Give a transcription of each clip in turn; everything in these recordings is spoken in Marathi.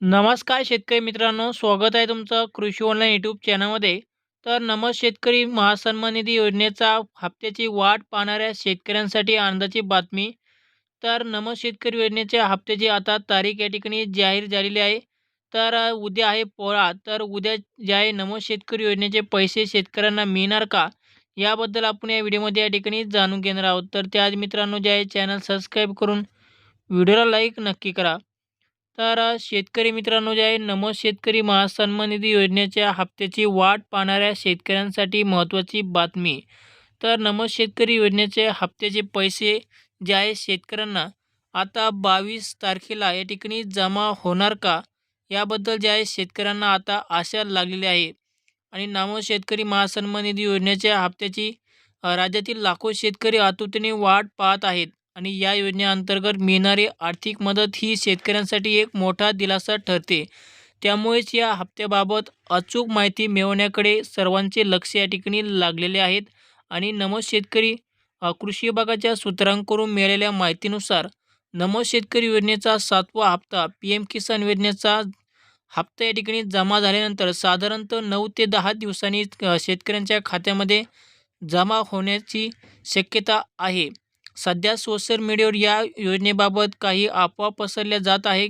नमस्कार शेतकरी मित्रांनो स्वागत आहे तुमचं कृषी ऑनलाईन यूट्यूब चॅनलमध्ये तर नमस शेतकरी महासन्मान निधी योजनेचा हप्त्याची वाट पाहणाऱ्या शेतकऱ्यांसाठी आनंदाची बातमी. तर नमस शेतकरी योजनेच्या हप्त्याची आता तारीख या ठिकाणी जाहीर झालेली आहे. तर उद्या आहे पोळा. तर उद्या जे आहे नमो शेतकरी योजनेचे पैसे शेतकऱ्यांना मिळणार का? याबद्दल आपण या व्हिडिओमध्ये या ठिकाणी जाणून घेणार आहोत. तर त्याआधी मित्रांनो जे आहे चॅनल सबस्क्राईब करून व्हिडिओला लाईक नक्की करा. तर शेतकरी मित्रांनो जे आहे नमो शेतकरी महासन्मान निधी योजनेच्या हप्त्याची वाट पाहणाऱ्या शेतकऱ्यांसाठी महत्त्वाची बातमी. तर नमो शेतकरी योजनेचे हप्त्याचे पैसे जे आहे शेतकऱ्यांना आता बावीस तारखेला या ठिकाणी जमा होणार का? याबद्दल जे आहे शेतकऱ्यांना आता आशा लागलेली आहे. आणि नमो शेतकरी महासन्मान निधी योजनेच्या हप्त्याची राज्यातील लाखो शेतकरी आतुरतेने वाट पाहत आहेत. आणि या योजनेअंतर्गत मिळणारी आर्थिक मदत ही शेतकऱ्यांसाठी एक मोठा दिलासा ठरते. त्यामुळेच या हप्त्याबाबत अचूक माहिती मिळवण्याकडे सर्वांचे लक्ष या ठिकाणी लागलेले आहेत. आणि नमो शेतकरी कृषी विभागाच्या सूत्रांकडून मिळालेल्या माहितीनुसार नमो शेतकरी योजनेचा सातवा हप्ता पी एम किसान योजनेचा हप्ता या ठिकाणी जमा झाल्यानंतर साधारणतः नऊ ते दहा दिवसांनी शेतकऱ्यांच्या खात्यामध्ये जमा होण्याची शक्यता आहे. सध्या सोशल मीडियावर या योजनेबाबत काही अफवा पसरल्या जात आहे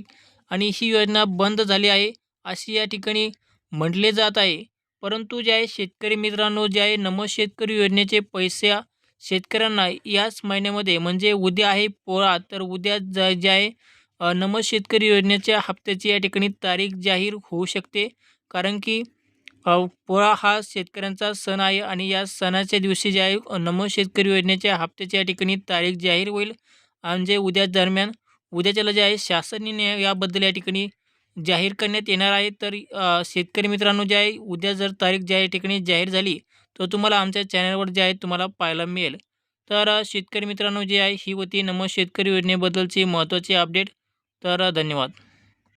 आणि ही योजना बंद झाली आहे अशी या ठिकाणी म्हटले जात आहे. परंतु जे आहे शेतकरी मित्रांनो जे आहे नमो शेतकरी योजनेचे पैसे शेतकऱ्यांना याच महिन्यामध्ये म्हणजे उद्या आहे पोळा तर उद्या ज जे आहे नमो शेतकरी योजनेच्या हप्त्याची या ठिकाणी तारीख जाहीर होऊ शकते. कारण की पोळा हा शेतकऱ्यांचा सण आहे आणि या सणाच्या दिवशी जे आहे नमो शेतकरी योजनेच्या हप्त्याची या ठिकाणी तारीख जाहीर होईल. म्हणजे उद्या दरम्यान उद्याच्याला जे आहे शासनाने याबद्दल या ठिकाणी जाहीर करण्यात येणार आहे. तर शेतकरी मित्रांनो जे आहे उद्या जर तारीख ज्या या ठिकाणी जाहीर झाली तर तुम्हाला आमच्या चॅनलवर जे आहे तुम्हाला पाहायला मिळेल. तर शेतकरी मित्रांनो जे आहे ही होती नमो शेतकरी योजनेबद्दलची महत्त्वाची अपडेट. तर धन्यवाद.